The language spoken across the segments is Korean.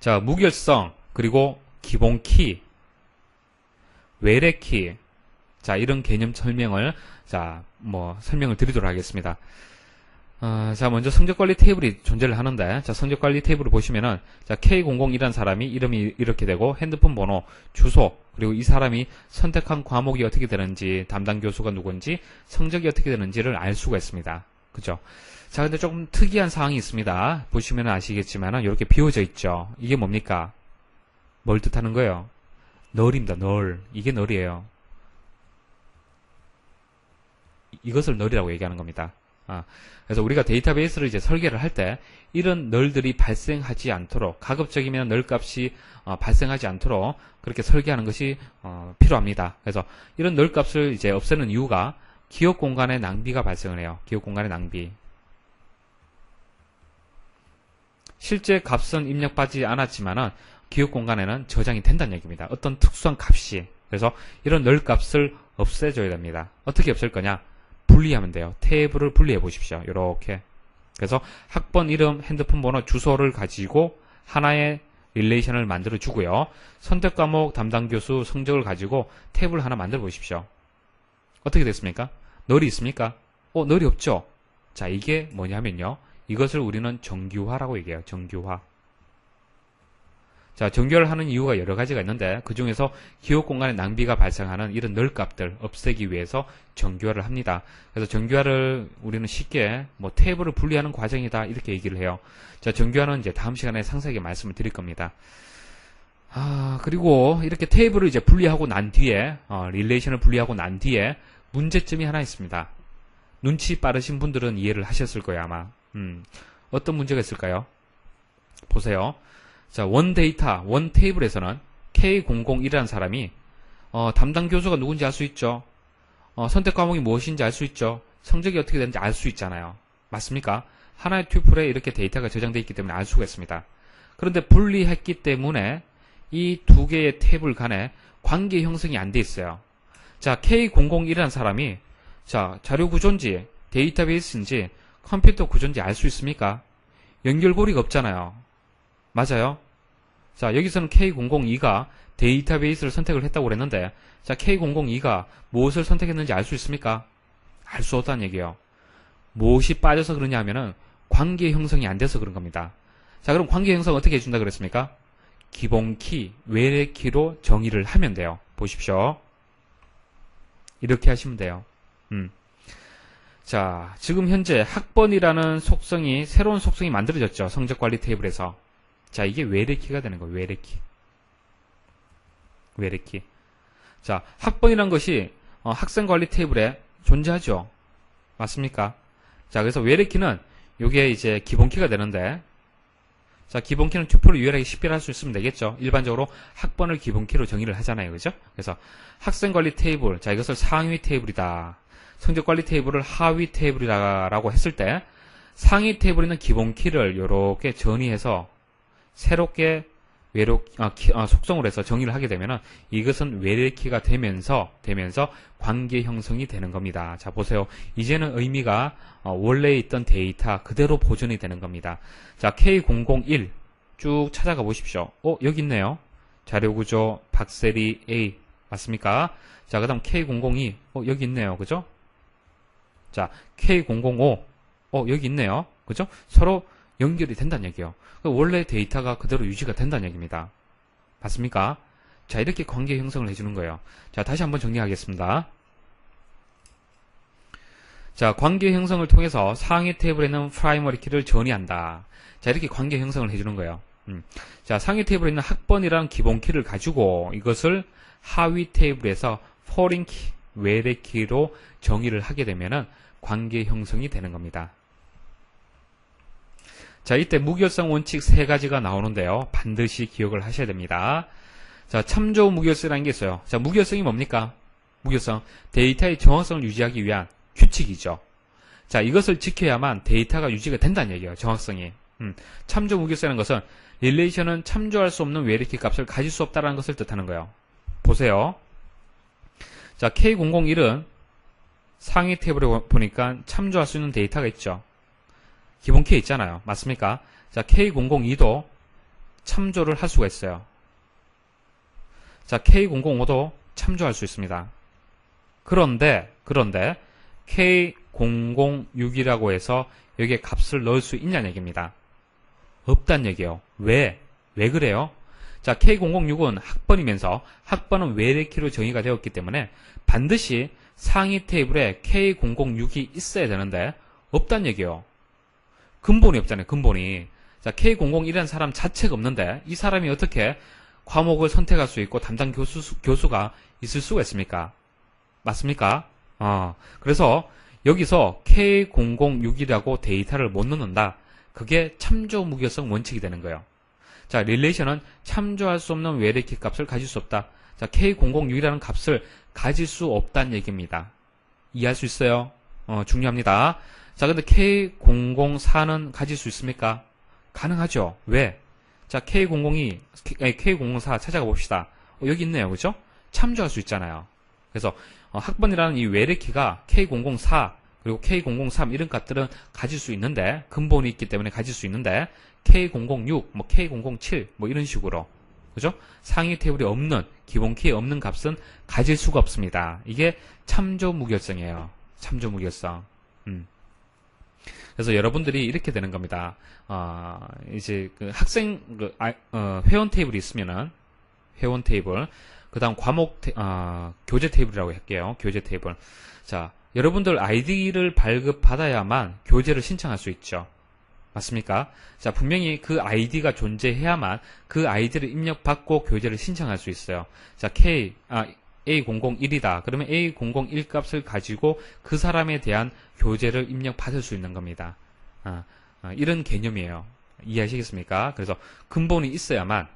자, 무결성, 그리고 기본 키, 외래 키. 자, 이런 개념 설명을, 자, 뭐, 설명을 드리도록 하겠습니다. 어, 자, 먼저 성적관리 테이블이 존재를 하는데, 자, 성적관리 테이블을 보시면은, 자, K001이라는 사람이 이름이 이렇게 되고, 핸드폰 번호, 주소, 그리고 이 사람이 선택한 과목이 어떻게 되는지, 담당 교수가 누군지, 성적이 어떻게 되는지를 알 수가 있습니다. 그죠? 자, 근데 조금 특이한 사항이 있습니다. 보시면 아시겠지만은, 이렇게 비워져 있죠. 이게 뭡니까? 뭘 뜻하는 거예요? 널입니다, 널. 이게 널이에요. 이것을 널이라고 얘기하는 겁니다. 아, 그래서 우리가 데이터베이스를 이제 설계를 할 때 이런 널들이 발생하지 않도록 가급적이면 널 값이 어, 발생하지 않도록 그렇게 설계하는 것이 어, 필요합니다. 그래서 이런 널 값을 이제 없애는 이유가 기억 공간의 낭비가 발생을 해요. 기억 공간의 낭비. 실제 값은 입력받지 않았지만은 기억 공간에는 저장이 된다는 얘기입니다. 어떤 특수한 값이. 그래서 이런 널 값을 없애줘야 됩니다. 어떻게 없앨 거냐? 분리하면 돼요. 테이블을 분리해 보십시오. 이렇게. 그래서 학번 이름, 핸드폰 번호, 주소를 가지고 하나의 릴레이션을 만들어 주고요. 선택 과목 담당 교수 성적을 가지고 탭을 하나 만들어 보십시오. 어떻게 됐습니까? 널이 있습니까? 어, 널이 없죠? 자, 이게 뭐냐면요. 이것을 우리는 정규화라고 얘기해요. 정규화. 자, 정규화를 하는 이유가 여러 가지가 있는데 그 중에서 기억 공간의 낭비가 발생하는 이런 널 값들 없애기 위해서 정규화를 합니다. 그래서 정규화를 우리는 쉽게 뭐 테이블을 분리하는 과정이다 이렇게 얘기를 해요. 자, 정규화는 이제 다음 시간에 상세하게 말씀을 드릴 겁니다. 아, 그리고 이렇게 테이블을 이제 분리하고 난 뒤에 어, 릴레이션을 분리하고 난 뒤에 문제점이 하나 있습니다. 눈치 빠르신 분들은 이해를 하셨을 거예요, 아마. 음, 어떤 문제가 있을까요? 보세요. 자, 원 데이터, 원 테이블에서는 K001이라는 사람이 어, 담당 교수가 누군지 알 수 있죠. 어, 선택 과목이 무엇인지 알 수 있죠. 성적이 어떻게 되는지 알 수 있잖아요. 맞습니까? 하나의 튜플에 이렇게 데이터가 저장되어 있기 때문에 알 수가 있습니다. 그런데 분리했기 때문에 이 두 개의 탭을 간에 관계 형성이 안 돼 있어요. 자, K001이라는 사람이 자, 자료 구조인지 데이터베이스인지 컴퓨터 구조인지 알 수 있습니까? 연결고리가 없잖아요. 맞아요? 자, 여기서는 K002가 데이터베이스를 선택을 했다고 그랬는데, 자, K002가 무엇을 선택했는지 알 수 있습니까? 알 수 없다는 얘기예요. 무엇이 빠져서 그러냐 하면은 관계 형성이 안 돼서 그런 겁니다. 자, 그럼 관계 형성 어떻게 해준다 그랬습니까? 기본 키, 외래 키로 정의를 하면 돼요. 보십시오. 이렇게 하시면 돼요. 음. 자, 지금 현재 학번이라는 속성이, 새로운 속성이 만들어졌죠. 성적 관리 테이블에서. 자, 이게 외래키가 되는 거예요. 외래키. 외래키. 자, 학번이란 것이 어, 학생 관리 테이블에 존재하죠. 맞습니까? 자, 그래서 외래키는 이게 이제 기본키가 되는데 자, 기본키는 튜플을 유일하게 식별할 수 있으면 되겠죠. 일반적으로 학번을 기본키로 정의를 하잖아요. 그죠? 그래서 학생 관리 테이블, 자, 이것을 상위 테이블이다. 성적 관리 테이블을 하위 테이블이라고 했을 때 상위 테이블에 있는 기본 키를 이렇게 전이해서 새롭게 외로 아, 키, 아, 속성을 해서 정의를 하게 되면은 이것은 외래 키가 되면서 되면서 관계 형성이 되는 겁니다. 자 보세요. 이제는 의미가 어, 원래 있던 데이터 그대로 보존이 되는 겁니다. 자 K001 쭉 찾아가 보십시오. 어 여기 있네요. 자료구조 박세리 A 맞습니까? 자 그다음 K002 어 여기 있네요. 그죠? 자 K005 어 여기 있네요. 그죠? 서로 연결이 된다는 얘기예요. 원래 데이터가 그대로 유지가 된다는 얘기입니다. 맞습니까? 자, 이렇게 관계 형성을 해주는 거예요. 자, 다시 한번 정리하겠습니다. 자, 관계 형성을 통해서 상위 테이블에 있는 프라이머리 키를 전이한다. 자, 이렇게 관계 형성을 해주는 거예요. 음. 자, 상위 테이블에 있는 학번이라는 기본 키를 가지고 이것을 하위 테이블에서 포린 키, 외래 키로 정의를 하게 되면은 관계 형성이 되는 겁니다. 자, 이때 무결성 원칙 세 가지가 나오는데요. 반드시 기억을 하셔야 됩니다. 자, 참조 무결성이라는 게 있어요. 자, 무결성이 뭡니까? 무결성. 데이터의 정확성을 유지하기 위한 규칙이죠. 자, 이것을 지켜야만 데이터가 유지가 된다는 얘기예요. 정확성이. 음, 참조 무결성이라는 것은 릴레이션은 참조할 수 없는 외래키 값을 가질 수 없다는 것을 뜻하는 거예요. 보세요. 자, K001은 상위 탭으로 보니까 참조할 수 있는 데이터가 있죠. 기본 키 있잖아요. 맞습니까? 자, K002도 참조를 할 수가 있어요. 자, K005도 참조할 수 있습니다. 그런데, 그런데, K006이라고 해서 여기에 값을 넣을 수 있냐는 얘기입니다. 없단 얘기예요. 왜? 왜 그래요? 자, K006은 학번이면서 학번은 외래키로 정의가 되었기 때문에 반드시 상위 테이블에 K006이 있어야 되는데 없단 얘기예요. 근본이 없잖아요. 근본이. 자, K001이라는 사람 자체가 없는데 이 사람이 어떻게 과목을 선택할 수 있고 담당 교수, 교수가 있을 수가 있습니까? 맞습니까? 어, 그래서 여기서 K006이라고 데이터를 못 넣는다. 그게 참조 무결성 원칙이 되는 거예요. 자, 릴레이션은 참조할 수 없는 외래키 값을 가질 수 없다. 자, K006이라는 값을 가질 수 없다는 얘기입니다. 이해할 수 있어요? 어, 중요합니다. 자, 근데 K004는 가질 수 있습니까? 가능하죠. 왜? 자, K002, K004 찾아가 봅시다. 어, 여기 있네요. 그죠? 참조할 수 있잖아요. 그래서 어, 학번이라는 이 외래키가 K004 그리고 K003 이런 값들은 가질 수 있는데 근본이 있기 때문에 가질 수 있는데 K006, 뭐 K007 뭐 이런 식으로 그죠? 상위 테이블이 없는 기본 키에 없는 값은 가질 수가 없습니다. 이게 참조 무결성이에요. 참조 무결성. 음. 그래서 여러분들이 이렇게 되는 겁니다. 어, 이제 그 학생 그 아, 어, 회원 테이블이 있으면은 회원 테이블, 그다음 과목 테, 어, 교재 테이블이라고 할게요. 교재 테이블. 자, 여러분들 아이디를 발급 받아야만 교재를 신청할 수 있죠. 맞습니까? 자, 분명히 그 아이디가 존재해야만 그 아이디를 입력받고 교재를 신청할 수 있어요. 자, K, 아, A001이다. 그러면 A001 값을 가지고 그 사람에 대한 교재를 입력받을 수 있는 겁니다. 아, 아, 이런 개념이에요. 이해하시겠습니까? 그래서 근본이 있어야만,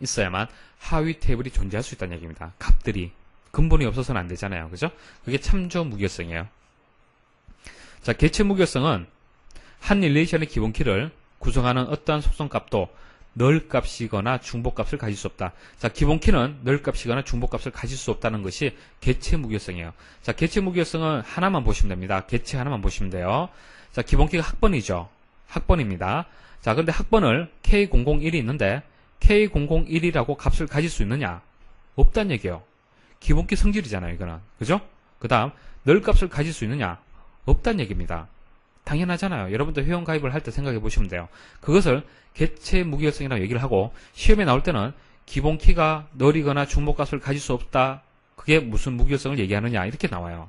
있어야만 하위 테이블이 존재할 수 있다는 얘기입니다. 값들이. 근본이 없어서는 안 되잖아요. 그죠? 그게 참조 무결성이에요. 자, 개체 무결성은 한 릴레이션의 기본 키를 구성하는 어떠한 속성값도 널 값이거나 중복 값을 가질 수 없다. 자, 기본 키는 널 값이거나 중복 값을 가질 수 없다는 것이 개체 무결성이에요. 자, 개체 무결성은 하나만 보시면 됩니다. 개체 하나만 보시면 돼요. 자, 기본 키가 학번이죠. 학번입니다. 자, 근데 학번을 K001이 있는데 K001이라고 값을 가질 수 있느냐? 없다는 얘기예요. 기본키 성질이잖아요, 이거는. 그죠? 그 다음, 널 값을 가질 수 있느냐? 없다는 얘기입니다. 당연하잖아요. 여러분들 회원 가입을 할 때 생각해 보시면 돼요. 그것을 개체 무결성이라고 얘기를 하고 시험에 나올 때는 기본 키가 널이거나 중복값을 가질 수 없다. 그게 무슨 무결성을 얘기하느냐 이렇게 나와요.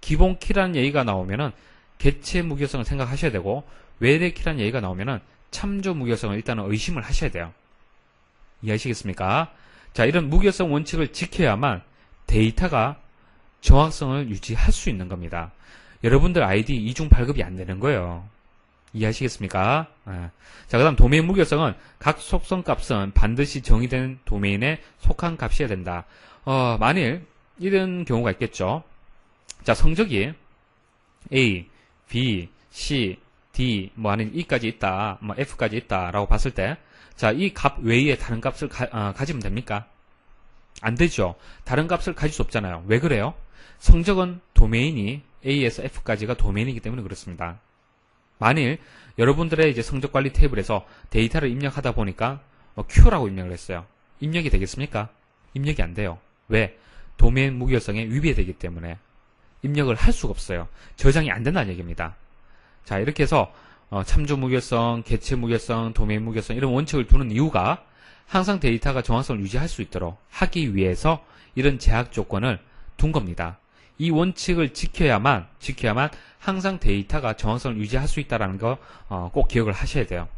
기본 키라는 얘기가 나오면은 개체 무결성을 생각하셔야 되고 외래 키라는 얘기가 나오면은 참조 무결성을 일단은 의심을 하셔야 돼요. 이해하시겠습니까? 자, 이런 무결성 원칙을 지켜야만 데이터가 정확성을 유지할 수 있는 겁니다. 여러분들 아이디 이중 발급이 안 되는 거예요. 이해하시겠습니까? 아. 자, 그 다음 도메인 무결성은 각 속성 값은 반드시 정의된 도메인에 속한 값이어야 된다. 어, 만일 이런 경우가 있겠죠. 자, 성적이 A, B, C, D, 뭐 아닌 E까지 있다, 뭐 F까지 있다라고 봤을 때, 자, 이 값 외에 다른 값을 가, 어, 가지면 됩니까? 안 되죠. 다른 값을 가질 수 없잖아요. 왜 그래요? 성적은 도메인이 A에서 F까지가 도메인이기 때문에 그렇습니다. 만일 여러분들의 이제 성적 관리 테이블에서 데이터를 입력하다 보니까 뭐 Q라고 입력을 했어요. 입력이 되겠습니까? 입력이 안 돼요. 왜? 도메인 무결성에 위배되기 때문에 입력을 할 수가 없어요. 저장이 안 된다는 얘기입니다. 자, 이렇게 해서 어, 참조 무결성, 개체 무결성, 도메인 무결성 이런 원칙을 두는 이유가 항상 데이터가 정확성을 유지할 수 있도록 하기 위해서 이런 제약 조건을 둔 겁니다. 이 원칙을 지켜야만 지켜야만 항상 데이터가 정확성을 유지할 수 있다는 거 꼭 기억을 하셔야 돼요.